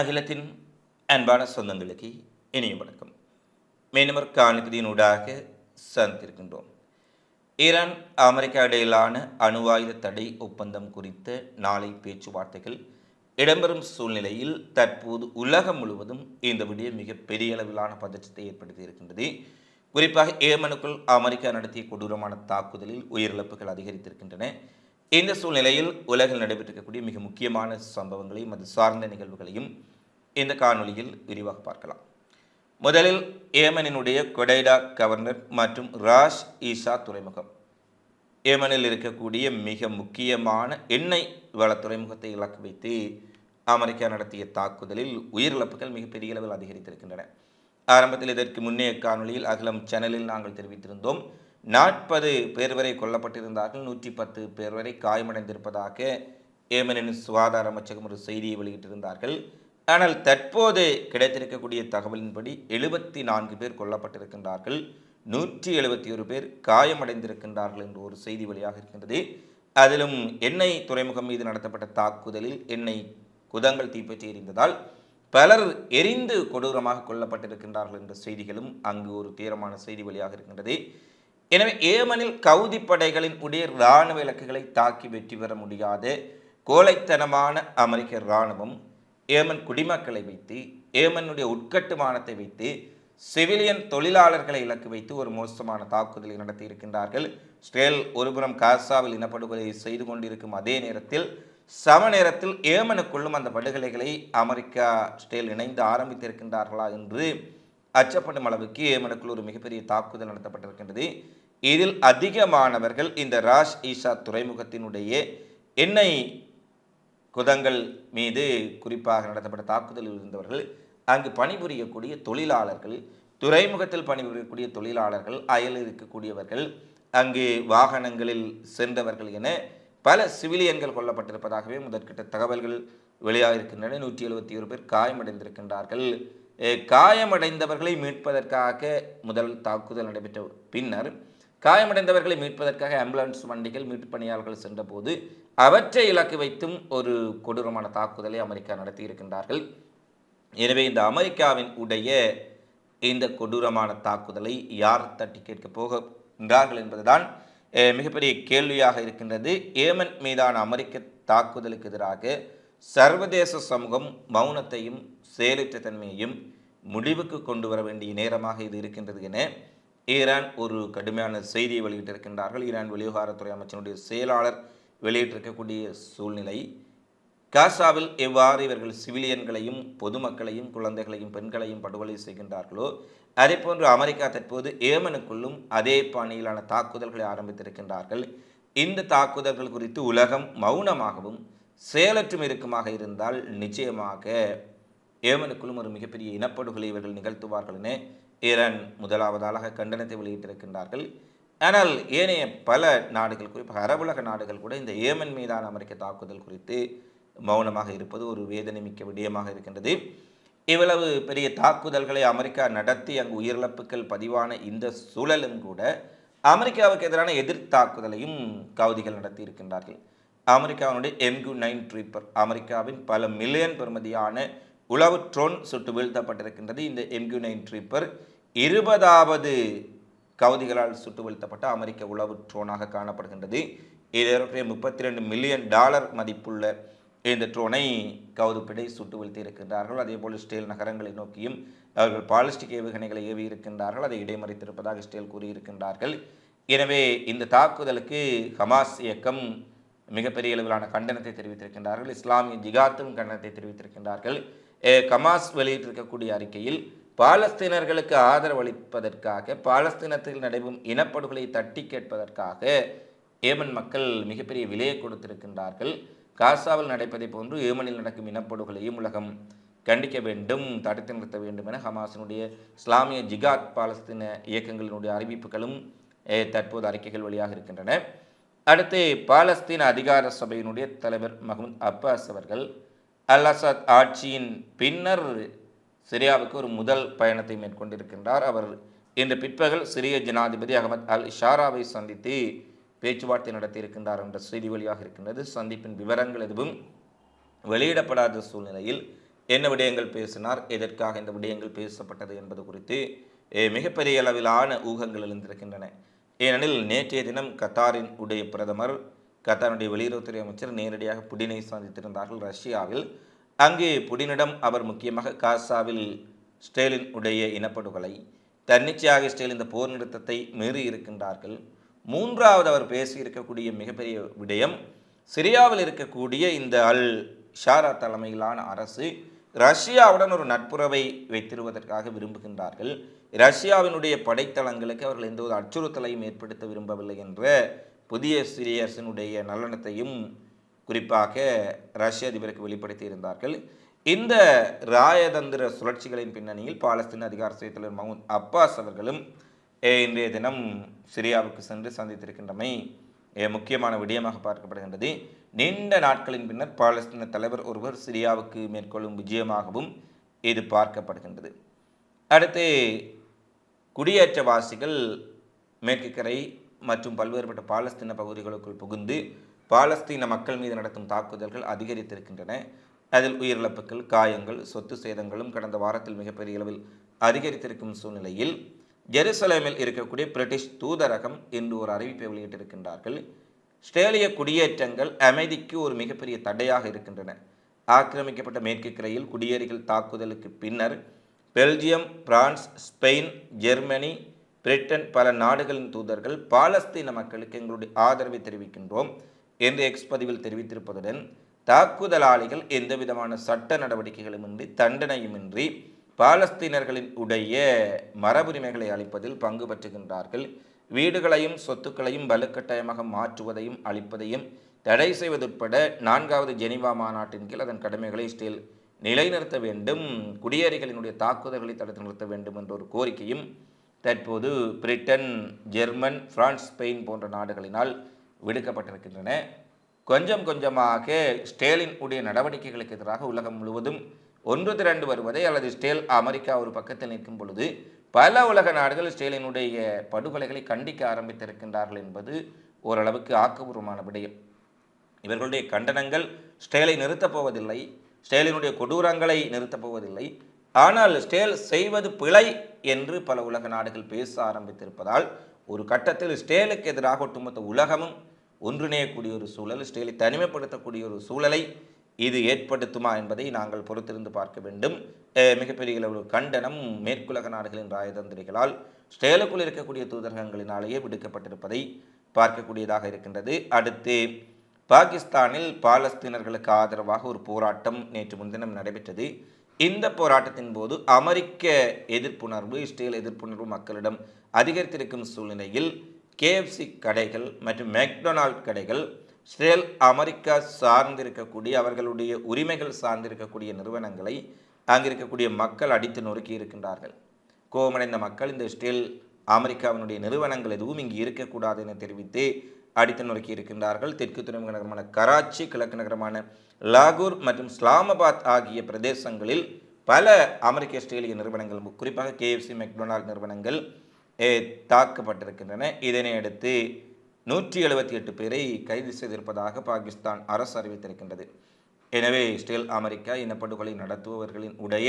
அகிலத்தின் அன்பான சொந்தங்களுக்கு இனிய வணக்கம். மீனவர் காணிப்பதியினூடாக சந்திருக்கின்றோம் ஈரான் அமெரிக்கா இடையிலான அணுவாயுத தடை ஒப்பந்தம் குறித்த நாளை பேச்சுவார்த்தைகள் இடம்பெறும் சூழ்நிலையில் தற்போது உலகம் முழுவதும் இந்த விடயம் மிக பெரிய அளவிலான பதற்றத்தை ஏற்படுத்தி இருக்கின்றது. குறிப்பாக ஏமனுக்குள் அமெரிக்கா நடத்திய கொடூரமான தாக்குதலில் உயிரிழப்புகள் அதிகரித்திருக்கின்றன. இந்த சூழ்நிலையில் உலகில் நடைபெற்றிருக்கக்கூடிய மிக முக்கியமான சம்பவங்களையும் அது சார்ந்த நிகழ்வுகளையும் இந்த காணொலியில் விரிவாக பார்க்கலாம். முதலில் ஏமனினுடைய கொடைடா கவர்னர் மற்றும் ராஷ் ஈஷா துறைமுகம். ஏமனில் இருக்கக்கூடிய மிக முக்கியமான எண்ணெய் வள துறைமுகத்தை இலக்கு வைத்து அமெரிக்கா நடத்திய தாக்குதலில் உயிரிழப்புகள் மிகப்பெரிய அளவில் அதிகரித்திருக்கின்றன. ஆரம்பத்தில் இதற்கு முன்னே காணொளியில் அகிலம் சேனலில் நாங்கள் தெரிவித்திருந்தோம். நாற்பது பேர் வரை கொல்லப்பட்டிருந்தார்கள். நூற்றி பத்து பேர் வரை காயமடைந்திருப்பதாக ஏமனின் சுகாதார அமைச்சகம் ஒரு செய்தியை வெளியிட்டிருந்தார்கள். ஆனால் தற்போது கிடைத்திருக்கக்கூடிய தகவலின்படி எழுபத்தி நான்கு பேர் கொல்லப்பட்டிருக்கின்றார்கள். நூற்றி எழுபத்தி ஒரு பேர் காயமடைந்திருக்கின்றார்கள் என்று ஒரு செய்தி வெளியாக இருக்கின்றது. அதிலும் எண்ணெய் துறைமுகம் மீது நடத்தப்பட்ட தாக்குதலில் எண்ணெய் குதங்கள் தீப்பற்றி எரிந்ததால் பலர் எரிந்து கொடூரமாக கொல்லப்பட்டிருக்கின்றார்கள் என்ற செய்திகளும் அங்கு ஒரு தீரமான செய்தி வழியாக இருக்கின்றது. எனவே ஏமனில் கவுதி படைகளின் உடைய இராணுவ இலக்குகளை தாக்கி வெற்றி பெற முடியாது. கோழைத்தனமான அமெரிக்க இராணுவம் ஏமன் குடிமக்களை வைத்து ஏமனுடைய உட்கட்டுமானத்தை வைத்து சிவிலியன் தொழிலாளர்களை இலக்கு வைத்து ஒரு மோசமான தாக்குதலை நடத்தி இருக்கின்றார்கள். ஸ்ரேல் ஒருபுறம் காசாவில் இனப்படுகொலை செய்து கொண்டிருக்கும் அதே நேரத்தில் சம நேரத்தில் ஏமனுக்குள்ளும் அந்த படுகொலைகளை அமெரிக்கா ஸ்டேல் இணைந்து ஆரம்பித்திருக்கின்றார்களா என்று அச்சப்படும் அளவுக்கு ஏமனுக்குள் ஒரு மிகப்பெரிய தாக்குதல் நடத்தப்பட்டிருக்கின்றது. இதில் அதிகமானவர்கள் இந்த ராஷ் ஈஷா துறைமுகத்தினுடைய எண்ணெய் குதங்கள் மீது குறிப்பாக நடத்தப்பட்ட தாக்குதலில் இருந்தவர்கள் அங்கு பணிபுரியக்கூடிய தொழிலாளர்கள் துறைமுகத்தில் பணிபுரியக்கூடிய தொழிலாளர்கள் அயலில் இருக்கக்கூடியவர்கள் அங்கு வாகனங்களில் சென்றவர்கள் என பல சிவிலியன்கள் கொல்லப்பட்டிருப்பதாகவே முதற்கிட்ட தகவல்கள் வெளியாக இருக்கின்றன நூற்றி எழுபத்தி ஒரு பேர் காயமடைந்திருக்கின்றார்கள். காயமடைந்தவர்களை மீட்பதற்காக முதல் தாக்குதல் நடைபெற்ற பின்னர் காயமடைந்தவர்களை மீட்பதற்காக ஆம்புலன்ஸ் வண்டிகள் மீட்பு பணியாளர்கள் சென்றபோது அவற்றை இலக்கு வைத்தும் ஒரு கொடூரமான தாக்குதலை அமெரிக்கா நடத்தி இருக்கின்றார்கள். எனவே இந்த அமெரிக்காவின் உடைய இந்த கொடூரமான தாக்குதலை யார் தட்டி கேட்க போகின்றார்கள் என்பதுதான் மிகப்பெரிய கேள்வியாக இருக்கின்றது. ஏமன் மீதான அமெரிக்க தாக்குதலுக்கு எதிராக சர்வதேச சமூகம் மௌனத்தையும் செயலற்ற தன்மையையும் முடிவுக்கு கொண்டு வர வேண்டிய நேரமாக இது இருக்கின்றது என ஈரான் ஒரு கடுமையான செய்தியை வெளியிட்டிருக்கின்றார்கள். ஈரான் வெளிவிவகாரத்துறை அமைச்சனுடைய செயலாளர் வெளியிட்டிருக்கக்கூடிய சூழ்நிலை காசாவில் எவ்வாறு இவர்கள் சிவிலியன்களையும் பொதுமக்களையும் குழந்தைகளையும் பெண்களையும் படுகொலை செய்கின்றார்களோ அதே போன்று அமெரிக்கா தற்போது ஏமனுக்குள்ளும் அதே பாணியிலான தாக்குதல்களை ஆரம்பித்திருக்கின்றார்கள். இந்த தாக்குதல்கள் குறித்து உலகம் மௌனமாகவும் செயலற்றும் இருக்குமாக இருந்தால் நிச்சயமாக ஏமனுக்குள்ளும் ஒரு மிகப்பெரிய இனப்படுகொலை இவர்கள் நிகழ்த்துவார்கள் என ஈரான் முதலாவதாக கண்டனத்தை வெளியிட்டிருக்கின்றார்கள். ஆனால் ஏனைய பல நாடுகள் குறிப்பாக அரபுலக நாடுகள் கூட இந்த ஏமன் மீதான அமெரிக்க தாக்குதல் குறித்து மௌனமாக இருப்பது ஒரு வேதனை மிக்க விடயமாக இருக்கின்றது. இவ்வளவு பெரிய தாக்குதல்களை அமெரிக்கா நடத்தி அங்கு உயிரிழப்புகள் பதிவான இந்த சூழலும் கூட அமெரிக்காவுக்கு எதிரான எதிர் தாக்குதலையும் கவுதிகள் நடத்தி இருக்கின்றார்கள். அமெரிக்காவினுடைய எம்கு நைன் ட்ரீப்பர் அமெரிக்காவின் பல மில்லியன் பெறுமதியான உளவு ட்ரோன் சுட்டு வீழ்த்தப்பட்டிருக்கின்றது. இந்த எம்கு நைன் ட்ரீப்பர் இருபதாவது கவுதிகளால் சுட்டு வீழ்த்தப்பட்ட அமெரிக்க உளவு ட்ரோனாக காணப்படுகின்றது. இது முப்பத்தி ரெண்டு மில்லியன் டாலர் மதிப்புள்ள இந்த ட்ரோனை கவுதுப்பிடை சுட்டு வீழ்த்தி இருக்கின்றார்கள். அதே போல் ஸ்டேல் நகரங்களை நோக்கியும் அவர்கள் பாலிஸ்டிக் ஏவுகணைகளை ஏவி இருக்கின்றார்கள். அதை இடைமறித்திருப்பதாக ஸ்டேல் கூறியிருக்கின்றார்கள். எனவே இந்த தாக்குதலுக்கு ஹமாஸ் இயக்கம் மிகப்பெரிய அளவிலான கண்டனத்தை தெரிவித்திருக்கின்றார்கள். இஸ்லாமிய ஜிகாத்தும் கண்டனத்தை தெரிவித்திருக்கின்றார்கள். கமாஸ் வெளியிட்டிருக்கக்கூடிய அறிக்கையில் பாலஸ்தீனர்களுக்கு ஆதரவளிப்பதற்காக பாலஸ்தீனத்தில் நடைபெறும் இனப்படுகொலை தட்டி கேட்பதற்காக ஏமன் மக்கள் மிகப்பெரிய விலையை கொடுத்திருக்கின்றார்கள். காசாவில் நடப்பதை போன்று ஏமனில் நடக்கும் இனப்படுகொலையும் உலகம் கண்டிக்க வேண்டும் தடுத்து நிறுத்த வேண்டும் என ஹமாஸினுடைய இஸ்லாமிய ஜிகாத் பாலஸ்தீன இயக்கங்களினுடைய அறிவிப்புகளும் தற்போது அறிக்கைகள் வழியாக இருக்கின்றன. அடுத்து பாலஸ்தீன அதிகார சபையினுடைய தலைவர் மஹமூத் அப்பாஸ் அவர்கள் அல் அசாத் ஆட்சியின் பின்னர் சிரியாவுக்கு ஒரு முதல் பயணத்தை மேற்கொண்டிருக்கின்றார். அவர் இன்று பிற்பகல் சிரிய ஜனாதிபதி அகமது அல் ஷாராவை சந்தித்து பேச்சுவார்த்தை நடத்தியிருக்கின்றார் என்ற செய்தி வழியாக இருக்கின்றது. சந்திப்பின் விவரங்கள் எதுவும் வெளியிடப்படாத சூழ்நிலையில் என்ன விடயங்கள் பேசினார் எதற்காக இந்த விடயங்கள் பேசப்பட்டது என்பது குறித்து மிகப்பெரிய அளவிலான ஊகங்கள் எழுந்திருக்கின்றன. ஏனெனில் நேற்றைய தினம் கத்தாரின் உடைய பிரதமர் கத்தாருடைய வெளியுறவுத்துறை அமைச்சர் நேரடியாக புடினை சந்தித்திருந்தார்கள் ரஷ்யாவில். அங்கே புடினிடம் அவர் முக்கியமாக காசாவில் ஸ்டேலின் உடைய இனப்படுகொலை தன்னிச்சையாக ஸ்டேல் இந்த போர் நிறுத்தத்தை மீறி இருக்கின்றார்கள். மூன்றாவது அவர் பேசியிருக்கக்கூடிய மிகப்பெரிய விடயம் சிரியாவில் இருக்கக்கூடிய இந்த அல் ஷாரா தலைமையிலான அரசு ரஷ்யாவுடன் ஒரு நட்புறவை வைத்திருவதற்காக விரும்புகின்றார்கள். ரஷ்யாவினுடைய படைத்தளங்களுக்கு அவர்கள் எந்த ஒரு அச்சுறுத்தலையும் ஏற்படுத்த விரும்பவில்லை என்ற புதிய சிரிய அரசினுடைய குறிப்பாக ரஷ்ய அதிபருக்கு வெளிப்படுத்தி இருந்தார்கள். இந்த ராயதந்திர சுழற்சிகளின் பின்னணியில் பாலஸ்தீன அதிகார செயலாளர் மவுத் அப்பாஸ் அவர்களும் இன்றைய தினம் சிரியாவுக்கு சென்று சந்தித்திருக்கின்றமை முக்கியமான விடயமாக பார்க்கப்படுகின்றது. நீண்ட நாட்களின் பின்னர் பாலஸ்தீன தலைவர் ஒருவர் சிரியாவுக்கு மேற்கொள்ளும் விஜயமாகவும் இது பார்க்கப்படுகின்றது. அடுத்து குடியேற்றவாசிகள் மேற்கு கரை மற்றும் பல்வேறுபட்ட பாலஸ்தீன பகுதிகளுக்குள் புகுந்து பாலஸ்தீன மக்கள் மீது நடத்தும் தாக்குதல்கள் அதிகரித்திருக்கின்றன. அதில் உயிரிழப்புகள் காயங்கள் சொத்து சேதங்களும் கடந்த வாரத்தில் மிகப்பெரிய அளவில் அதிகரித்திருக்கும் சூழ்நிலையில் ஜெருசலேமில் இருக்கக்கூடிய பிரிட்டிஷ் தூதரகம் இன்று ஒரு அறிவிப்பை வெளியிட்டிருக்கின்றார்கள். ஸ்ட்ரேலிய குடியேற்றங்கள் அமைதிக்கு ஒரு மிகப்பெரிய தடையாக இருக்கின்றன. ஆக்கிரமிக்கப்பட்ட மேற்கு கிளையில் குடியேறிகள் தாக்குதலுக்கு பின்னர் Belgium France Spain Germany Britain பல நாடுகளின் தூதர்கள் பாலஸ்தீன மக்களுக்கு எங்களுடைய ஆதரவை தெரிவிக்கின்றோம். என்று எக்ஸ் பதிவில் தெரிவித்திருப்பதுடன் தாக்குதலாளிகள் எந்தவிதமான சட்ட நடவடிக்கைகளுமின்றி தண்டனையுமின்றி பாலஸ்தீனர்களின் உடைய மரபுரிமைகளை அளிப்பதில் பங்கு பெற்றுகின்றார்கள். வீடுகளையும் சொத்துக்களையும் வலுக்கட்டாயமாக மாற்றுவதையும் அளிப்பதையும் தடை செய்வதுட்பட நான்காவது ஜெனிவா மாநாட்டின் கீழ் அதன் கடமைகளை ஸ்டீல் நிலைநிறுத்த வேண்டும் குடியேறிகளினுடைய தாக்குதல்களை தடுத்து நிறுத்த வேண்டும் என்ற ஒரு கோரிக்கையும் தற்போது பிரிட்டன் ஜெர்மன் பிரான்ஸ் ஸ்பெயின் போன்ற நாடுகளினால் விடுக்கப்பட்டிருக்கின்றன. கொஞ்சம் கொஞ்சமாக ஸ்டேலின் உடைய நடவடிக்கைகளுக்கு எதிராக உலகம் முழுவதும் ஒன்று திரண்டு வருவதை அல்லது ஸ்டேல் அமெரிக்கா ஒரு பக்கத்தில் நிற்கும் பொழுது பல உலக நாடுகள் ஸ்டேலினுடைய படுகொலைகளை கண்டிக்க ஆரம்பித்திருக்கின்றார்கள் என்பது ஓரளவுக்கு ஆக்கபூர்வமான விடயம். இவர்களுடைய கண்டனங்கள் ஸ்டேலை நிறுத்தப் போவதில்லை ஸ்டேலினுடைய கொடூரங்களை நிறுத்தப் போவதில்லை. ஆனால் ஸ்டேல் செய்வது பிழை என்று பல உலக நாடுகள் பேச ஆரம்பித்திருப்பதால் ஒரு கட்டத்தில் ஸ்டேலுக்கு எதிராக ஒட்டுமொத்த உலகமும் ஒன்றிணையக்கூடிய ஒரு சூழல் இஸ்ரேலை தனிமைப்படுத்தக்கூடிய ஒரு சூழலை இது ஏற்படுத்துமா என்பதை நாங்கள் பொறுத்திருந்து பார்க்க வேண்டும். மிகப்பெரிய ஒரு கண்டனம் மேற்குலக நாடுகளின் ராயதந்திரிகளால் ஸ்டேலுக்குள் இருக்கக்கூடிய தூதரகங்களினாலேயே விடுக்கப்பட்டிருப்பதை பார்க்கக்கூடியதாக இருக்கின்றது. அடுத்து பாகிஸ்தானில் பாலஸ்தீனர்களுக்கு ஆதரவாக ஒரு போராட்டம் நேற்று முன்தினம் நடைபெற்றது. இந்த போராட்டத்தின் போது அமெரிக்க எதிர்ப்புணர்வு இஸ்ரேல் எதிர்ப்புணர்வு மக்களிடம் அதிகரித்திருக்கும் சூழ்நிலையில் கேஎஃப்சி கடைகள் மற்றும் மெக்டொனால்ட் கடைகள் இஸ்ரேல் அமெரிக்கா சார்ந்திருக்கக்கூடிய அவர்களுடைய உரிமைகள் சார்ந்திருக்கக்கூடிய நிறுவனங்களை அங்கிருக்கக்கூடிய மக்கள் அடித்து நொறுக்கி இருக்கின்றார்கள். கோபமடைந்த மக்கள் இந்த இஸ்ரேல் அமெரிக்காவினுடைய நிறுவனங்கள் எதுவும் இங்கு இருக்கக்கூடாது என தெரிவித்து அடித்து நொறுக்கி இருக்கின்றார்கள். தெற்கு துறைமுக நகரமான கராச்சி கிழக்கு நகரமான லாகூர் மற்றும் இஸ்லாமாபாத் ஆகிய பிரதேசங்களில் பல அமெரிக்க ஆஸ்திரேலிய நிறுவனங்கள் குறிப்பாக கேஎஃப்சி மெக்டொனால்ட் நிறுவனங்கள் தாக்கப்பட்டிருக்கின்றன. இதனை அடுத்து நூற்றி எழுபத்தி எட்டு பேரை கைது செய்திருப்பதாக பாகிஸ்தான் அரசு அறிவித்திருக்கின்றது. எனவே இஸ்ரேல் அமெரிக்கா இனப்படுகொலை நடத்துபவர்களின் உடைய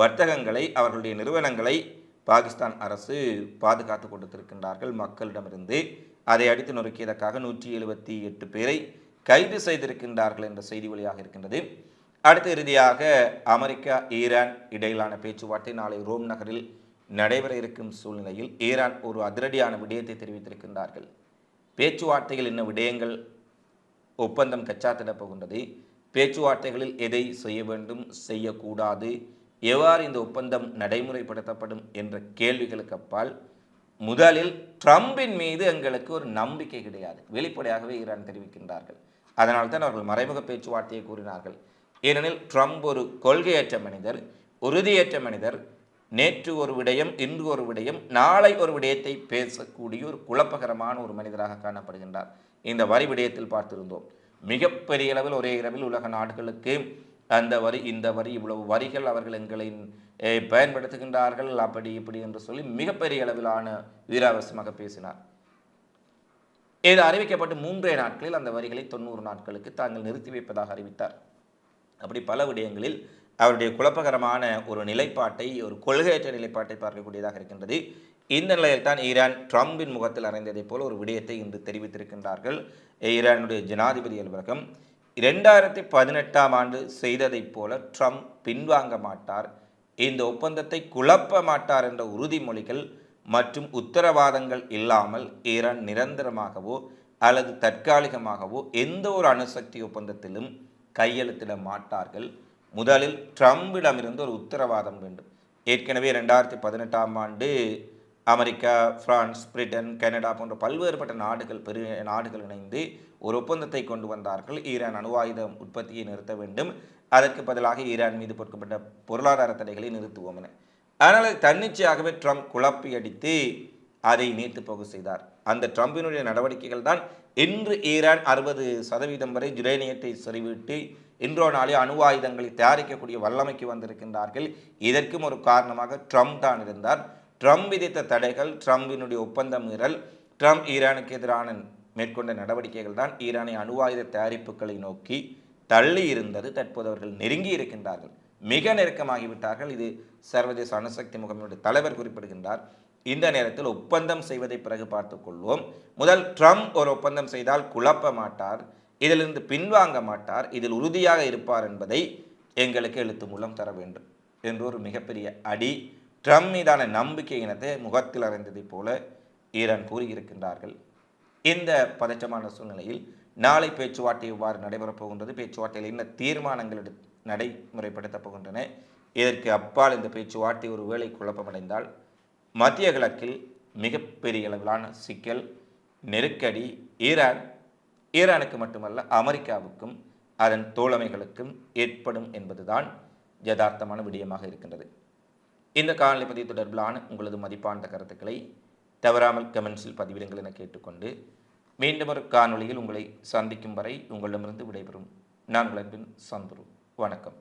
வர்த்தகங்களை அவர்களுடைய நிறுவனங்களை பாகிஸ்தான் அரசு பாதுகாத்து கொடுத்திருக்கின்றார்கள் மக்களிடமிருந்து. அதை அடித்து நொறுக்கியதற்காக நூற்றி எழுபத்தி எட்டு பேரை கைது செய்திருக்கின்றார்கள் என்ற செய்தி வழியாக இருக்கின்றது. அடுத்த இறுதியாக அமெரிக்கா ஈரான் இடையிலான பேச்சுவார்த்தை நாளை ரோம் நகரில் நடைபெற இருக்கும் சூழ்நிலையில் ஈரான் ஒரு அதிரடியான விடயத்தை தெரிவித்திருக்கின்றார்கள். பேச்சுவார்த்தைகள் என்ன விடயங்கள் ஒப்பந்தம் கச்சாத்திடப் போகின்றது. பேச்சுவார்த்தைகளில் எதை செய்ய வேண்டும் செய்யக்கூடாது எவ்வாறு இந்த ஒப்பந்தம் நடைமுறைப்படுத்தப்படும் என்ற கேள்விகளுக்கு அப்பால் முதலில் ட்ரம்பின் மீது எங்களுக்கு ஒரு நம்பிக்கை கிடையாது. வெளிப்படையாகவே ஈரான் தெரிவிக்கின்றார்கள். அதனால் தான் அவர்கள் மறைமுக பேச்சுவார்த்தையை கூறினார்கள். ஏனெனில் ட்ரம்ப் ஒரு கொள்கையற்ற மனிதர் உறுதியற்ற மனிதர் நேற்று ஒரு விடயம் இன்று ஒரு விடயம் நாளை ஒரு விடயத்தை பேசக்கூடிய ஒரு குழப்பகரமான ஒரு மனிதராக காணப்படுகின்றார். இந்த வரி விடயத்தில் பார்த்திருந்தோம். மிகப்பெரிய அளவில் ஒரே இரவில் உலக நாடுகளுக்கு அந்த வரி இந்த வரி இவ்வளவு வரிகள் அவர்கள் எங்களை பயன்படுத்துகின்றார்கள் அப்படி இப்படி என்று சொல்லி மிகப்பெரிய அளவிலான வீராவசமாக பேசினார். இது அறிவிக்கப்பட்டு மூன்றே நாட்களில் அந்த வரிகளை தொண்ணூறு நாட்களுக்கு தாங்கள் நிறுத்தி வைப்பதாக அறிவித்தார். அப்படி பல விடயங்களில் அவருடைய குழப்பகரமான ஒரு நிலைப்பாட்டை ஒரு கொள்கையற்ற நிலைப்பாட்டை பார்க்கக்கூடியதாக இருக்கின்றது. இந்த நிலையில் தான் ஈரான் ட்ரம்பின் முகத்தில் அறைந்ததைப் போல ஒரு விடயத்தை இன்று தெரிவித்திருக்கின்றார்கள். ஈரானுடைய ஜனாதிபதி அலுவலகம் இரண்டாயிரத்தி பதினெட்டாம் ஆண்டு செய்ததைப் போல ட்ரம்ப் பின்வாங்க மாட்டார். இந்த ஒப்பந்தத்தை குழப்ப மாட்டார் என்ற உறுதிமொழிகள் மற்றும் உத்தரவாதங்கள் இல்லாமல் ஈரான் நிரந்தரமாகவோ அல்லது தற்காலிகமாகவோ எந்த ஒரு அணுசக்தி ஒப்பந்தத்திலும் கையெழுத்திட மாட்டார்கள். முதலில் ட்ரம்பிடமிருந்து ஒரு உத்தரவாதம் வேண்டும். ஏற்கனவே ரெண்டாயிரத்தி பதினெட்டாம் ஆண்டு அமெரிக்கா பிரான்ஸ் பிரிட்டன் கனடா போன்ற பல்வேறுபட்ட நாடுகள் பெரிய நாடுகள் இணைந்து ஒரு ஒப்பந்தத்தை கொண்டு வந்தார்கள். ஈரான் அணு உற்பத்தியை நிறுத்த வேண்டும். அதற்கு பதிலாக ஈரான் மீது பொறுக்கப்பட்ட பொருளாதார தடைகளை நிறுத்துவோம் என. ஆனால் தன்னிச்சையாகவே ட்ரம்ப் குழப்பி அடித்து அதை நீத்து போக செய்தார். அந்த ட்ரம்பினுடைய நடவடிக்கைகள் தான் இன்று ஈரான் அறுபது சதவீதம் வரை ஜுரேனியத்தை செறிவிட்டு இன்றோ நாளே அணு ஆயுதங்களை தயாரிக்கக்கூடிய வல்லமைக்கு வந்திருக்கின்றார்கள். இதற்கும் ஒரு காரணமாக ட்ரம்ப் தான் இருந்தார். ட்ரம்ப் விதித்த தடைகள் ட்ரம்பினுடைய ஒப்பந்த மீறல் ட்ரம்ப் ஈரானுக்கு எதிரான மேற்கொண்ட நடவடிக்கைகள் தான் ஈரானை அணு ஆயுத தயாரிப்புகளை நோக்கி தள்ளி இருந்தது. தற்போது அவர்கள் நெருங்கி இருக்கின்றார்கள். மிக நெருக்கமாகிவிட்டார்கள். இது சர்வதேச அணுசக்தி முகமையுடைய தலைவர் குறிப்பிடுகின்றார். இந்த நேரத்தில் ஒப்பந்தம் செய்வதை பிறகு பார்த்துக் கொள்வோம். முதல் ட்ரம்ப் ஒரு ஒப்பந்தம் செய்தால் குழப்ப மாட்டார் இதிலிருந்து பின்வாங்க மாட்டார் இதில் உறுதியாக இருப்பார் என்பதை எங்களுக்கு எழுத்து மூலம் தர வேண்டும் என்று ஒரு மிகப்பெரிய அடி ட்ரம்ப் மீதான நம்பிக்கை இனத்தை முகத்தில் அறைந்ததைப் போல ஈரான் கூறியிருக்கின்றார்கள். இந்த பதற்றமான சூழ்நிலையில் நாளை பேச்சுவார்த்தை இவ்வாறு நடைபெறப் போகின்றது. பேச்சுவார்த்தையில் என்ன தீர்மானங்கள் எடு நடைமுறைப்படுத்தப் போகின்றன? இதற்கு அப்பால் இந்த பேச்சுவார்த்தை ஒரு வேளை குழப்பமடைந்தால் மத்திய கிழக்கில் மிகப்பெரிய அளவிலான சிக்கல் நெருக்கடி ஈரான் ஈரானுக்கு மட்டுமல்ல அமெரிக்காவுக்கும் அதன் தோழமைகளுக்கும் ஏற்படும் என்பதுதான் யதார்த்தமான விடயமாக இருக்கின்றது. இந்த காணொலி பதிவு தொடர்பிலான உங்களது மதிப்பான கருத்துக்களை தவறாமல் கமெண்ட்ஸில் பதிவிடுங்கள் என கேட்டுக்கொண்டு மீண்டும் ஒரு காணொளியில் உங்களை சந்திக்கும் வரை உங்களிடமிருந்து விடைபெறும். நான் உங்கள் சந்துரு. வணக்கம்.